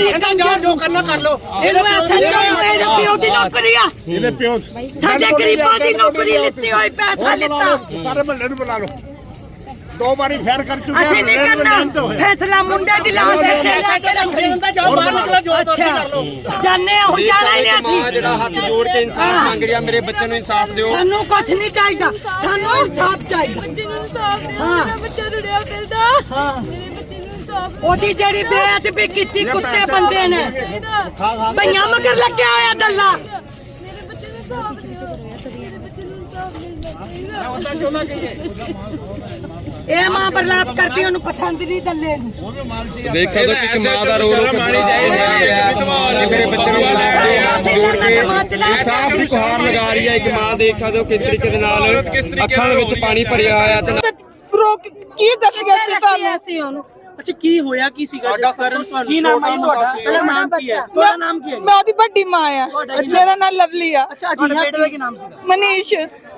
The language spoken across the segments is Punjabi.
ਕਹਿੰਦਾ ਜਾਓ ਜੋ ਕਰਨਾ ਕਰ ਲਓ। ਇਹਨੂੰ ਐਸੇ ਇਹਦੇ ਪਿਓ ਦੀ ਨੌਕਰੀ ਆ। ਇਹਦੇ ਪਿਓ ਸਾਡੇ ਗਰੀਬਾਂ ਦੀ ਨੌਕਰੀ ਲਿੱਤੀ ਹੋਈ ਪੈਸਾ ਲਿੱਤਾ। ਸਾਰੇ ਮਹੱਲੇ ਨੂੰ ਬੁਲਾ ਲਓ। ਦੋ ਵਾਰੀ ਫੇਰ ਕਰ ਚੁੱਕੇ ਅਸੀਂ ਨਹੀਂ ਕਰਨਾ। ਫੈਸਲਾ ਮੁੰਡੇ ਦੀ ਲਾਸ਼ ਇੱਥੇ ਲੈ ਕੇ ਰੱਖਣੀ। ਕਹਿੰਦਾ ਜਾਓ ਬਾਹਰ ਨਿਕਲੋ ਜੋ ਅੱਛਾ। ਜਾਣੇ ਹੁਣ ਜਾਣਾ ਹੀ ਨਹੀਂ ਅਸੀਂ। ਜਿਹੜਾ ਹੱਥ ਜੋੜ ਕੇ ਇਨਸਾਫ ਮੰਗ ਰਿਹਾ ਮੇਰੇ ਬੱਚੇ ਨੂੰ ਇਨਸਾਫ ਦਿਓ। ਸਾਨੂੰ ਕੁਝ ਨਹੀਂ ਚਾਹੀਦਾ। ਸਾਨੂੰ ਇਨਸਾਫ ਚਾਹੀਦਾ। ਬੱਚੇ ਨੂੰ ਇਨਸਾਫ ਦਿਓ ਹਾਂ। ਮੇਰਾ ਬੱਚਾ ਰੁੜਿਆ ਫਿਰਦਾ। ਹਾਂ। ਮੇਰੇ ਬੱਚੇ ਨੂੰ ਉਹਦੀ ਜਿਹੜੀ ਬੇਅਦਬੀ ਕੀਤੀ ਕੁੱਤੇ ਬੰਦੇ ਨੇ ਚਾਹੀਦਾ ਭਈਆਂ ਮਗਰ ਲੱਗਿਆ ਹੋਇਆ ਦੱਲਾ ਮੇਰੇ ਬੱਚੇ ਨੂੰ ਚਾਹੀਦਾ ਇਹ ਮਾਂ ਬਰਲਾਪ ਕਰਦੀ ਉਹਨੂੰ ਪਸੰਦ ਨਹੀਂ ਦੱਲੇ ਨੂੰ ਦੇਖ ਸਕਦੇ ਹੋ ਕਿ ਮਾਂ ਦਾ ਰੋ ਰੋ ਕੇ ਬੁਰਾ ਹਾਲ ਹੋਇਆ ਹੈ ਕਿ ਮੇਰੇ ਬੱਚੇ ਨੂੰ ਜੋੜ ਕੇ ਦੀ ਗੁਹਾਰ ਲਗਾ ਰਹੀ ਹੈ ਇੱਕ ਮਾਂ ਦੇਖ ਸਕਦੇ ਹੋ ਕਿਸ ਤਰੀਕੇ ਦੇ ਨਾਲ ਅੱਖਾਂ ਦੇ ਵਿੱਚ ਪਾਣੀ ਭਰਿਆ ਹੋਇਆ ਤੇ ਰੋਕ ਕੀ ਦੱਸਿਆ ਸੀ ਤੁਹਾਨੂੰ ਅੱਛਾ ਕੀ ਹੋਇਆ ਕੀ ਸੀਗਾ? ਜਿਸ ਕਾਰਨ ਤੁਹਾਨੂੰ ਕੀ ਨਾਮ ਹੈ? ਤੁਹਾਡਾ ਪਹਿਲਾ ਨਾਮ ਕੀ ਹੈ? ਤੁਹਾਡਾ ਨਾਮ ਕੀ ਹੈ? ਮੈਂ ਉਹਦੀ ਵੱਡੀ ਮਾਂ ਆ। ਮੇਰਾ ਨਾਮ ਲਵਲੀ ਆ। ਅੱਛਾ ਤੁਹਾਡੇ ਬੇਟੇ ਦਾ ਕੀ ਨਾਮ ਸੀਗਾ? ਮਨੀਸ਼।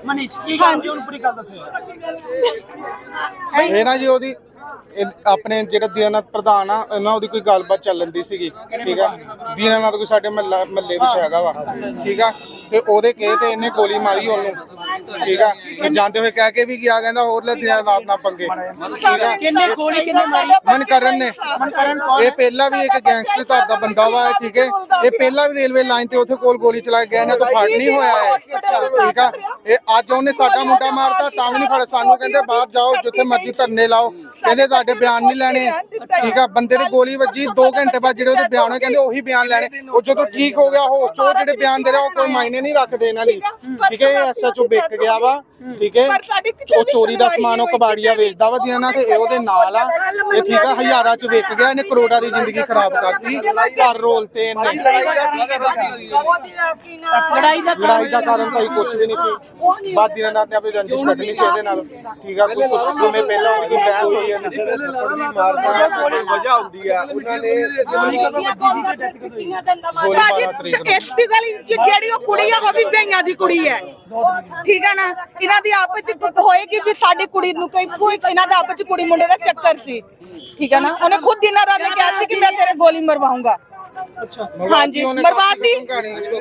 ਮਨੀਸ਼ ਕੀ ਗੱਲ ਸੀ? ਹੁਣ ਪੂਰੀ ਗੱਲ ਦੱਸੋ ਇਹ ਨਾ ਜੀ ਉਹਦੀ ਇਹ ਆਪਣੇ ਜਿਹੜਾ ਦੀਨਾਨਾਥ ਪ੍ਰਧਾਨ ਆ ਇਹਨਾਂ ਉਹਦੀ ਕੋਈ ਗੱਲਬਾਤ ਚੱਲਣ ਦੀ ਸੀਗੀ ਠੀਕ ਆ? ਦੀਨਾਨਾਥ ਕੋਈ ਸਾਡੇ ਮਹੱਲੇ ਵਿੱਚ ਹੈਗਾ ਵਾ ਠੀਕ ਆ? ਤੇ ਉਹਦੇ ਕਹੇ ਤੇ ਇਹਨੇ ਗੋਲੀ ਮਾਰੀ ਉਹਨੂੰ ਠੀਕ ਆ? ਤੇ ਜਾਂਦੇ ਹੋਏ ਕਹਿ ਕੇ ਵੀ ਗਿਆ ਕਹਿੰਦਾ ਹੋਰ ਲੈ ਦੀਨਾਨਾਥ ਨਾਲ ਪੰਗੇ ਠੀਕ ਆ? ਕਿੰਨੇ ਗੋਲੀ ਕਿੰਨੇ ਮਾਰੀ? ਮਨਕਰਨ ਨੇ। ਇਹ ਪਹਿਲਾਂ ਵੀ ਇੱਕ ਗੈਂਗਸਟਰ ਧਰ ਦਾ ਬੰਦਾ ਵਾ ਠੀਕ ਹੈ ਇਹ ਪਹਿਲਾਂ ਵੀ ਰੇਲਵੇ ਲਾਈਨ ਤੇ ਉੱਥੇ ਕੋਲ ਗੋਲੀ ਚਲਾ ਕੇ ਗਿਆ ਇਹਨਾਂ ਤੋਂ ਫੜ ਨਹੀਂ ਹੋਇਆ ਹੈ ਠੀਕ ਆ? ਇਹ ਅੱਜ ਉਹਨੇ ਸਾਡਾ ਮੁੰਡਾ ਮਾਰਤਾ ਤਾਂ ਵੀ ਨਹੀਂ ਫੜ ਸਾਨੂੰ ਕਹਿੰਦੇ ਬਾਹਰ ਜਾਓ ਜਿੱਥੇ ਮਰਜ਼ੀ ਧਰਨੇ ਲਾਓ। ਕਹਿੰਦੇ ਤੁਹਾਡੇ ਬਿਆਨ ਨਹੀਂ ਲੈਣੇ। ਠੀਕ ਆ ਬੰਦੇ ਦੀ ਗੋਲੀ ਵੱਜੀ 2 ਘੰਟੇ ਬਾਅਦ ਜਿਹੜੇ ਉਹਦੇ ਬਿਆਨ ਹੋਏ ਕਹਿੰਦੇ ਉਹੀ ਬਿਆਨ ਲੈਣੇ। ਉਹ ਜਦੋਂ ਠੀਕ ਹੋ ਗਿਆ ਉਹ ਚੋ ਜਿਹੜੇ ਬਿਆਨ ਦੇ ਰਿਹਾ ਉਹ ਕੋਈ ਮਾਇਨੇ ਨਹੀਂ ਰੱਖਦੇ ਇਹਨਾਂ ਲਈ ਠੀਕ ਹੈ। ਐਸਐਚਓ ਵਿਕ ਗਿਆ ਵਾ ਠੀਕ ਹੈ। ਉਹ ਚੋਰੀ ਦਾ ਸਮਾਨ ਉਹ ਕਬਾੜੀਆ ਵੇਚਦਾ ਵਾ ਦੀਆਂ ਤੇ ਇਹ ਉਹਦੇ ਨਾਲ ਆ। ਇਹ ਠੀਕ ਆ ਹਜ਼ਾਰਾਂ ਚ ਵਿਕ ਗਿਆ ਇਹਨੇ ਕਰੋੜਾਂ ਦੀ ਜ਼ਿੰਦਗੀ ਖਰਾਬ ਕਰਤੀ। ਘਰ ਰੋਲ ਤੇ ਇਹਨੇ। ਲੜਾਈ ਦਾ ਲੜਾਈ ਦਾ ਕਾਰਨ ਭਾਈ ਕੁਝ ਵੀ ਨਹੀਂ ਸੀ। ਬਾਦ ਦਿਨਾਂ ਨਾਲ ਆਪਣੀ ਰੰਜਿਸ਼ ਕੱਢਣੀ ਸੀ ਇਹਦੇ ਨਾਲ। ਠੀਕ ਆ ਕੋਈ ਕੁਝ ਸਮੇਂ ਪਹਿਲਾਂ ਉਹਦੀ ਬਹਿਸ ਹੋਈ ਇਹਨਾਂ ਦੀ ਵਜ੍ਹਾ ਹੁੰਦੀ ਆ। ਉਹਨਾਂ ਨੇ ਬਾਜੀ ਇਸ ਦੀ ਗੱਲ ਕਿ ਜਿਹੜੀ ਉਹ ਕੁੜੀ ਆ ਉਹ ਵੀ ਭਈਆਂ ਦੀ ਕੁੜੀ ਹੈ। ਠੀਕ ਹੈ ਨਾ? ਇਹਨਾਂ ਦੀ ਆਪਸ ਚ ਹੋਏਗੀ ਵੀ ਸਾਡੀ ਕੁੜੀ ਨੂੰ ਕੋਈ ਕੋਈ ਇਹਨਾਂ ਦਾ ਆਪਸ ਚ ਕੁੜੀ ਮੁੰਡੇ ਦਾ ਚੱਕਰ ਸੀ। ਠੀਕ ਹੈ ਨਾ? ਉਹਨੇ ਖੁਦ ਦਿਨਾਂ ਰਾਤ ਨੇ ਕਿਹਾ ਸੀ ਕਿ ਮੈਂ ਤੇਰੇ ਗੋਲੀ ਮਰਵਾਉਂਗਾ। ਹਾਂਜੀ ਮਰਵਾਤੀ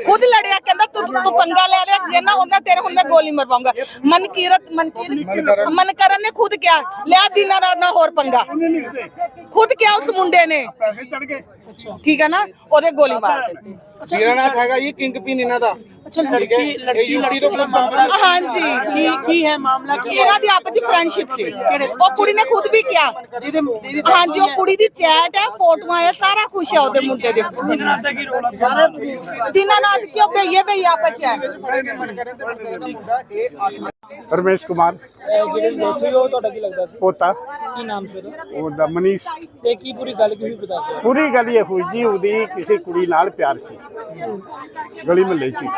ਖੁਦ ਲੜਿਆ ਕਹਿੰਦਾ ਤੂੰ ਤੂੰ ਪੰਗਾ ਲੈ ਰਿਹਾ ਜੇ ਨਾ ਉਹਨਾਂ ਤੇਰੇ ਹੁਣ ਮੈਂ ਗੋਲੀ ਮਰਵਾਉਂਗਾ। ਮਨਕੀਰਤ ਮਨਕੀਰਤ ਮਨਕਰਨ। ਨੇ ਖੁਦ ਕਿਹਾ ਲਿਆ ਦਿਨਾਂ ਰਾਤ ਨਾ ਹੋਰ ਪੰਗਾ। ਖੁਦ ਕਿਹਾ ਉਸ ਮੁੰਡੇ ਨੇ। ਪੈਸੇ ਚੜ ਗਏ। ਠੀਕ ਹੈ ਨਾ? ਉਹਦੇ ਗੋਲੀ ਮਾਰ ਦਿੱਤੀ। ਦੀਨਾਨਾਥ ਹੈਗਾ ਜੀ ਕਿੰਗ ਪਿਨ ਇਹਨਾਂ ਦਾ। ਅੱਛਾ ਲੜਕੀ ਲੜਕੀ ਲੜਕੀ ਤੋਂ ਪੁਲਿਸ ਸਾਹਮਣੇ ਹਾਂਜੀ। ਕੀ ਕੀ ਹੈ ਮਾਮਲਾ ਕੀ ਇਹਨਾਂ ਦੀ ਆਪਸ ਵਿੱਚ ਫਰੈਂਡਸ਼ਿਪ ਸੀ। ਉਹ ਕੁੜੀ ਨੇ ਖੁਦ ਵੀ ਕਿਹਾ। ਜਿਹਦੇ ਜਿਹਦੀ ਹਾਂਜੀ ਉਹ ਕੁੜੀ ਦੀ ਚੈਟ ਹੈ ਫੋਟੋਆਂ ਹੈ ਸਾਰਾ ਕੁਝ ਹੈ ਉਹਦੇ ਮੁੰਡੇ ਦੇ ਦਿਨਾਂ ਦਿਨਾਨਾਥ ਕਿਉਂ ਭਈਏ ਭਈ ਆਪਸ ਚ ਹੈ। ਰਮੇਸ਼ ਕੁਮਾਰ ਜਿਹੜੇ ਬੈਠੇ ਹੋ ਤੁਹਾਡਾ ਕੀ ਲੱਗਦਾ ਸੀ ਪੋਤਾ ਕੀ ਨਾਮ ਸੀ ਉਹਦਾ ਉਹਦਾ ਮਨੀਸ਼ ਤੇ ਕੀ ਪੂਰੀ ਗੱਲ ਕੀ ਹੋਈ ਬਤਾ ਦਿਓ ਪੂਰੀ ਗੱਲ ਇਹ ਹੋਈ ਜੀ ਉਹਦੀ ਕਿਸੇ ਕੁੜੀ ਨਾਲ ਪਿਆਰ ਸੀ ਗਲੀ ਮਹੱਲੇ 'ਚ ਹੀ।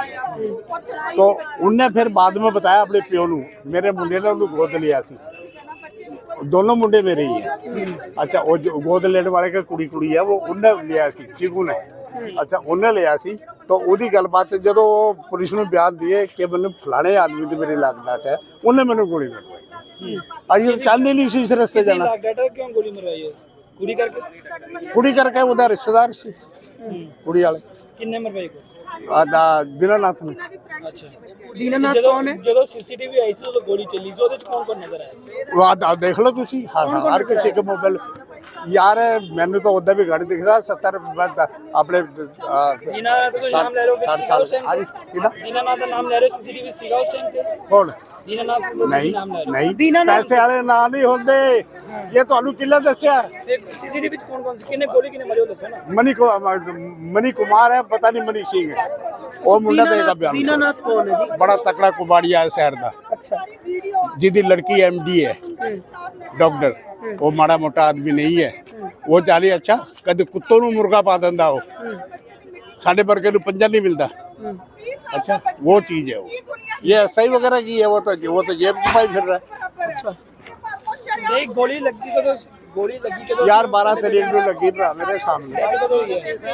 तो उनने फिर बाद में बताया अपने प्यो ਨੂੰ ਮੇਰੇ ਮੁੰਡੇ ਨੇ ਉਹਨੂੰ ਗੋਦ ਲਿਆ ਸੀ दोनों मुंडे मेरे ही हैं अच्छा वो जो गोद लेने वाले का कुड़ी कुड़ी है वो उनने लिया ਸੀ ਚੀਕੂ ਨੇ ਅੱਛਾ ਉਹਨੇ ਲਿਆ ਸੀ ਤਾਂ ਉਹਦੀ ਗੱਲਬਾਤ ਜਦੋਂ ਉਹ ਪੁਲਿਸ ਨੂੰ ਬਿਆਨ ਦਿਏ ਕਿ ਮੈਨੂੰ ਫਲਾਣੇ ਆਦਮੀ ਤੇ ਮੇਰੇ ਲੱਗ ਡਾਟ ਹੈ ਉਹਨੇ ਮੈਨੂੰ ਗੋਲੀ ਮਾਰੀ। ਅਸੀਂ ਚਾਹੁੰਦੇ ਨਹੀਂ ਸੀ ਇਸ ਰਸਤੇ ਜਾਣਾ। ਲੱਗ ਡਾਟਾ ਕਿਉਂ ਗੋਲੀ ਮਰਵਾਈ ਹੈ? ਕੁੜੀ ਕਰਕੇ? ਕੁੜੀ ਕਰਕੇ ਉਹਦਾ ਰਿਸ਼ਤੇਦਾਰ ਸੀ। ਕੁੜੀ ਵਾਲੇ। ਕਿੰਨੇ ਮਰਵਾਈ ਕੋ ਆਦਾ ਦਿਨਾਨਾਥ ਨੂੰ। ਅੱਛਾ। ਦੀਨਾਨਾਥ ਕੌਣ ਹੈ? ਜਦੋਂ ਸੀਸੀਟੀਵੀ ਆਈ ਸੀ ਉਦੋਂ ਗੋਲੀ ਚੱਲੀ ਸੀ ਉਹਦੇ ਚ ਕੌਣ ਕੌਣ ਨਜ਼ਰ ਆਇਆ ਸੀ? ਆ ਦੇਖ ਲਓ ਤੁਸੀਂ। ਹਰ ਕਿਸੇ ਕੇ ਮੋਬਾਈਲ ਯਾਰ ਮੈਨੂੰ ਤਾਂ ਉਦਾਂ ਵੀ ਘੱਟ ਦਿਖਦਾ 70 ਬਸ ਆਪਣੇ ਦੀਨਾਨਾਥ ਦਾ ਨਾਮ ਲੈ ਰਹੇ ਹੋ ਸਾठ ਸਾਲ ਹਾਂਜੀ ਕਿਹਦਾ? ਦੀਨਾਨਾਥ ਦਾ ਨਾਮ ਲੈ ਰਹੇ ਹੋ ਸੀਸੀਟੀਵੀ ਸੀਗਾ ਉਸ ਟਾਈਮ ਤੇ। ਕੌਣ? ਦੀਨਾਨਾਥ ਦਾ ਨਹੀਂ ਨਹੀਂ ਪੈਸੇ ਵਾਲੇ ਨਾਂ ਨਹੀਂ ਹੁੰਦੇ। ਇਹ ਤੁਹਾਨੂੰ ਕਿੱਲਾ ਦੱਸਿਆ? ਸੀਸੀਟੀਵੀ ਵਿੱਚ ਕੌਣ ਕੌਣ ਸੀ? ਕਿੰਨੇ ਗੋਲੀ ਕਿੰਨੇ ਮਾਰੀ ਉਹ ਦੱਸੋ ਨਾ। ਮਨੀ ਕੋ ਮਨੀ ਕੁਮਾਰ ਹੈ ਪਤਾ ਨਹੀਂ ਮਨੀ ਸਿੰਘ ਹੈ। ਉਹ ਮੁੰਡਾ ਦੇਗਾ ਬਿਆਨ ਦੀਨਾਨਾਥ ਕੌਣ ਹੈ ਜੀ? ਬੜਾ ਤਕੜਾ ਕੁਬਾੜੀਆ ਹੈ ਸ਼ਹਿਰ ਦਾ। ਅੱਛਾ। ਜਿਹਦੀ ਲੜਕੀ ਐਮਡੀ ਹੈ। ਡਾਕਟਰ। ਉਹ ਮਾੜਾ ਮੋਟਾ ਆਦਮੀ ਨਹੀਂ ਹੈ ਉਹ ਚਾਲੀ ਅੱਛਾ ਕਦੇ ਕੁੱਤੋਂ ਨੂੰ ਮੁਰਗਾ ਪਾ ਦਿੰਦਾ ਉਹ ਸਾਡੇ ਵਰਗੇ ਨੂੰ ਪੰਜਾ ਨਹੀਂ ਮਿਲਦਾ अच्छा वो चीज है वो ये एस आई वगैरह की है वो तो वो तो जेब छुपाई फिर रहा है गोली लगी तो गोली लगी तो यार बारह तरीक में लगी भरा मेरे सामने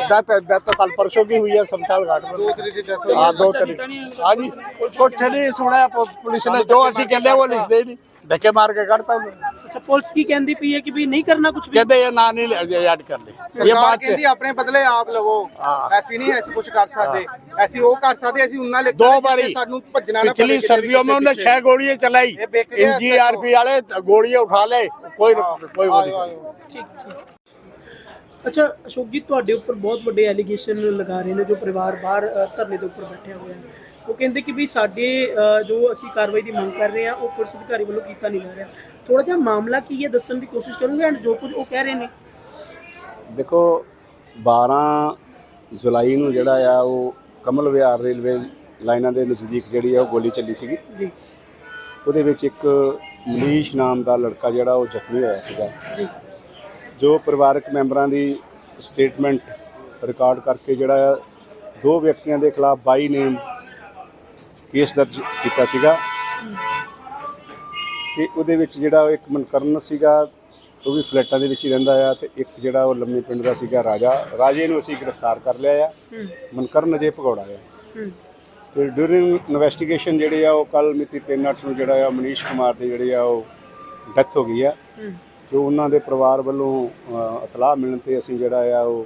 डेथ डेथ कल परसों की हुई है समताल घाट पर हाँ दो तरीक हाँ जी कुछ नहीं सुना पुलिस ने जो असं कहले वो लिख दे नहीं धक्के मार के करता हूँ ਅੱਛਾ ਪੁਲਿਸ ਕੀ ਕਹਿੰਦੀ ਪਈ ਹੈ ਕਿ ਵੀ ਨਹੀਂ ਕਰਨਾ ਕੁਝ ਵੀ कहते ये ना नहीं ऐड कर ले ये ਸਰਕਾਰ बात ਕਹਿੰਦੀ ਆਪਣੇ ਬਦਲੇ ਆਪ ਲਵੋ ਐਸੀ ਨਹੀਂ ਐਸੀ ਕੁਝ ਕਰ ਸਕਦੇ ਐਸੀ ਉਹ ਕਰ ਸਕਦੇ ਅਸੀਂ ਉਹਨਾਂ ਲਈ दो बारी ਸਾਨੂੰ ਭੱਜਣਾ ਨਾ पिछली ਪਵੇ किसी भी सर्दियों में किसी उन्होंने पीछे। छह गोलियां चलाई ये बेक गया एनजीआरपी वाले गोलियां उठा ले कोई कोई वो नहीं करे। ਠੀਕ ਠੀਕ ਅੱਛਾ ਅਸ਼ੋਕ ਜੀ ਤੁਹਾਡੇ ਉੱਪਰ ਬਹੁਤ ਵੱਡੇ ਐਲੀਗੇਸ਼ਨ ਲਗਾ ਰਹੇ ਨੇ ਜੋ ਪਰਿਵਾਰ ਬਾਹਰ ਅ, ਧਰਨੇ ਦੇ ਉੱਪਰ ਬੈਠੇ ਹੋਏ ਆ ਉਹ ਕਹਿੰਦੇ ਕਿ ਵੀ ਸਾਡੇ ਅ, ਜੋ ਅਸੀਂ ਕਾਰਵਾਈ ਦੀ ਮੰਗ ਕਰ ਰਹੇ ਆ ਉਹ ਪੁਲਿਸ ਅਧਿਕਾਰੀ ਵੱਲੋਂ ਕੀਤਾ ਨਹੀਂ ਜਾ ਰਿਹਾ ਥੋੜਾ ਜਿਹਾ ਮਾਮਲਾ ਕੀ ਹੈ ਦੱਸਣ ਦੀ ਕੋਸ਼ਿਸ਼ ਕਰੂੰਗਾ ਐਂਡ ਜੋ ਕੁਝ ਉਹ ਕਹਿ ਰਹੇ ਨੇ ਦੇਖੋ 12 ਜੁਲਾਈ ਨੂੰ ਜਿਹੜਾ ਆ ਉਹ ਕਮਲ ਵਿਹਾਰ ਰੇਲਵੇ ਲਾਈਨਾਂ ਦੇ ਨਜ਼ਦੀਕ ਜਿਹੜੀ ਆ ਉਹ ਗੋਲੀ ਚੱਲੀ ਸੀਗੀ ਜੀ ਉਹਦੇ ਵਿੱਚ ਇੱਕ ਮਨੀਸ਼ ਨਾਮ ਦਾ ਲੜਕਾ ਜਿਹੜਾ ਉਹ ਜ਼ਖਮੀ ਹੋਇਆ ਸੀਗਾ ਜੀ ਜੋ ਪਰਿਵਾਰਕ ਮੈਂਬਰਾਂ ਦੀ ਸਟੇਟਮੈਂਟ ਰਿਕਾਰਡ ਕਰਕੇ ਜਿਹੜਾ ਦੋ ਵਿਅਕਤੀਆਂ ਦੇ ਖਿਲਾਫ 22 ਨੇਮ ਕੇਸ ਦਰਜ ਕੀਤਾ ਸੀਗਾ ਤੇ ਉਹਦੇ ਵਿੱਚ ਜਿਹੜਾ ਇੱਕ ਮਨਕਰਨ ਸੀਗਾ ਉਹ ਵੀ ਫਲੈਟਾਂ ਦੇ ਵਿੱਚ ਹੀ ਰਹਿੰਦਾ ਆ ਤੇ ਇੱਕ ਜਿਹੜਾ ਉਹ ਲੰਮੇ ਪਿੰਡ ਦਾ ਸੀਗਾ ਰਾਜਾ ਰਾਜੇ ਨੂੰ ਅਸੀਂ ਗ੍ਰਿਫਤਾਰ ਕਰ ਲਿਆ ਆ। ਮਨਕਰਨ ਅਜੇ ਭਗੌੜਾ ਆ। ਤੇ ਡਿਊਰਿੰਗ ਇਨਵੈਸਟੀਗੇਸ਼ਨ ਜਿਹੜੇ ਆ ਉਹ ਕੱਲ ਮਿਤੀ 3/8 ਨੂੰ ਜਿਹੜਾ ਆ ਮਨੀਸ਼ ਕੁਮਾਰ ਦੀ ਜਿਹੜੀ ਆ ਉਹ ਡੈਥ ਹੋ ਗਈ ਆ। ਜੋ ਉਹਨਾਂ ਦੇ ਪਰਿਵਾਰ ਵੱਲੋਂ ਇਤਲਾਹ ਮਿਲਣ ਤੇ ਅਸੀਂ ਜਿਹੜਾ ਆ ਉਹ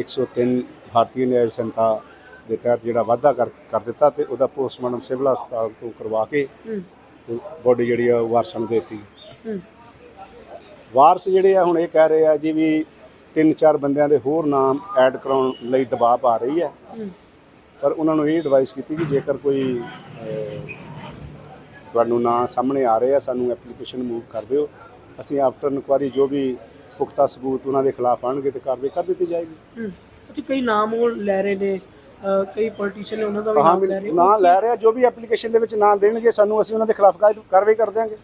103 ਭਾਰਤੀ ਨਿਆਂ ਸੰਹਿਤਾ ਦੇ ਤਹਿਤ ਜਿਹੜਾ ਵਾਅਦਾ ਕਰ ਕਰ ਦਿੱਤਾ ਤੇ ਉਹਦਾ ਪੋਸਟਮਾਰਟਮ ਸਿਵਲ ਹਸਪਤਾਲ ਤੋਂ ਕਰਵਾ ਕੇ ਬੋਡੀ ਜਿਹੜੀ ਆ ਉਹ ਵਾਰਸਾਂ ਨੂੰ ਦੇਤੀ। ਵਾਰਸ ਜਿਹੜੇ ਆ ਹੁਣ ਇਹ ਕਹਿ ਰਹੇ ਆ ਜੀ ਵੀ ਤਿੰਨ ਚਾਰ ਬੰਦਿਆਂ ਦੇ ਹੋਰ ਨਾਮ ਐਡ ਕਰਾਉਣ ਲਈ ਦਬਾਅ ਪਾ ਰਹੀ ਹੈ। ਪਰ ਉਹਨਾਂ ਨੂੰ ਇਹ ਐਡਵਾਈਸ ਕੀਤੀ ਕਿ ਜੇਕਰ ਕੋਈ ਤੁਹਾਨੂੰ ਨਾਂ ਸਾਹਮਣੇ ਆ ਰਹੇ ਆ ਸਾਨੂੰ ਐਪਲੀਕੇਸ਼ਨ ਮੂਵ ਕਰ ਦਿਓ। ਅਸੀਂ ਆਫਟਰ ਇਨਕੁਆਰੀ ਜੋ ਵੀ ਪੁਖਤਾ ਸਬੂਤ ਉਹਨਾਂ ਦੇ ਖਿਲਾਫ ਆਣਗੇ ਤੇ ਕਾਰਵਾਈ ਕਰ ਦਿੱਤੀ ਜਾਏਗੀ। ਅੱਛਾ ਕਈ ਨਾਮ ਉਹ ਲੈ ਰਹੇ ਨੇ। ਕਈ ਪੋਲੀਟੀਸ਼ੀਅਨ ਨੇ ਉਹਨਾਂ ਦਾ ਵੀ ਨਾਮ ਲੈ ਰਹੇ ਨਾਂ ਲੈ ਰਹੇ ਜੋ ਵੀ ਐਪਲੀਕੇਸ਼ਨ ਦੇ ਵਿੱਚ ਨਾਂ ਦੇਣਗੇ ਸਾਨੂੰ ਅਸੀਂ ਉਹਨਾਂ ਦੇ ਖਿਲਾਫ ਕਾਰ- ਕਾਰਵਾਈ ਕਰ ਦਿਆਂਗੇ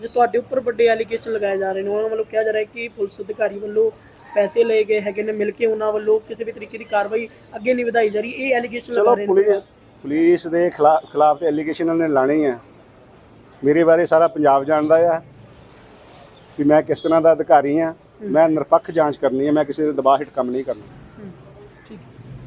ਜੇ ਤੁਹਾਡੇ ਉੱਪਰ ਵੱਡੇ ਐਲੀਗੇਸ਼ਨ ਲਗਾਏ ਜਾ ਰਹੇ ਨੇ। ਉਹਨਾਂ ਵੱਲੋਂ ਕਿਹਾ ਜਾ ਰਿਹਾ ਹੈ ਕਿ ਪੁਲਿਸ ਅਧਿਕਾਰੀ ਵੱਲੋਂ ਪੈਸੇ ਲਏ ਗਏ ਹੈਗੇ ਨੇ ਮਿਲ ਕੇ ਉਹਨਾਂ ਵੱਲੋਂ ਕਿਸੇ ਵੀ ਤਰੀਕੇ ਦੀ ਕਾਰਵਾਈ ਅੱਗੇ ਨਹੀਂ ਵਧਾਈ ਜਾ ਰਹੀ। ਇਹ ਐਲੀਗੇਸ਼ਨ ਲਗਾ ਰਹੇ ਪੁਲਿਸ ਨੇ ਪੁਲਿਸ ਦੇ ਖਿਲਾ- ਖਿਲਾਫ ਤੇ ਐਲੀਗੇਸ਼ਨ ਉਹਨਾਂ ਨੇ ਲਾਣੇ ਆ। ਮੇਰੇ ਬਾਰੇ ਸਾਰਾ ਪੰਜਾਬ ਜਾਣਦਾ ਆ ਕਿ ਮੈਂ ਕਿਸ ਤਰ੍ਹਾਂ ਦਾ ਅਧਿਕਾਰੀ ਆ। ਮੈਂ ਨਿਰਪੱਖ ਜਾਂਚ ਕਰਨੀ ਹੈ ਮੈਂ ਕਿਸੇ ਦੇ ਦਬਾਅ ਹੇਠ ਕੰਮ ਨਹੀਂ ਕਰਨਾ।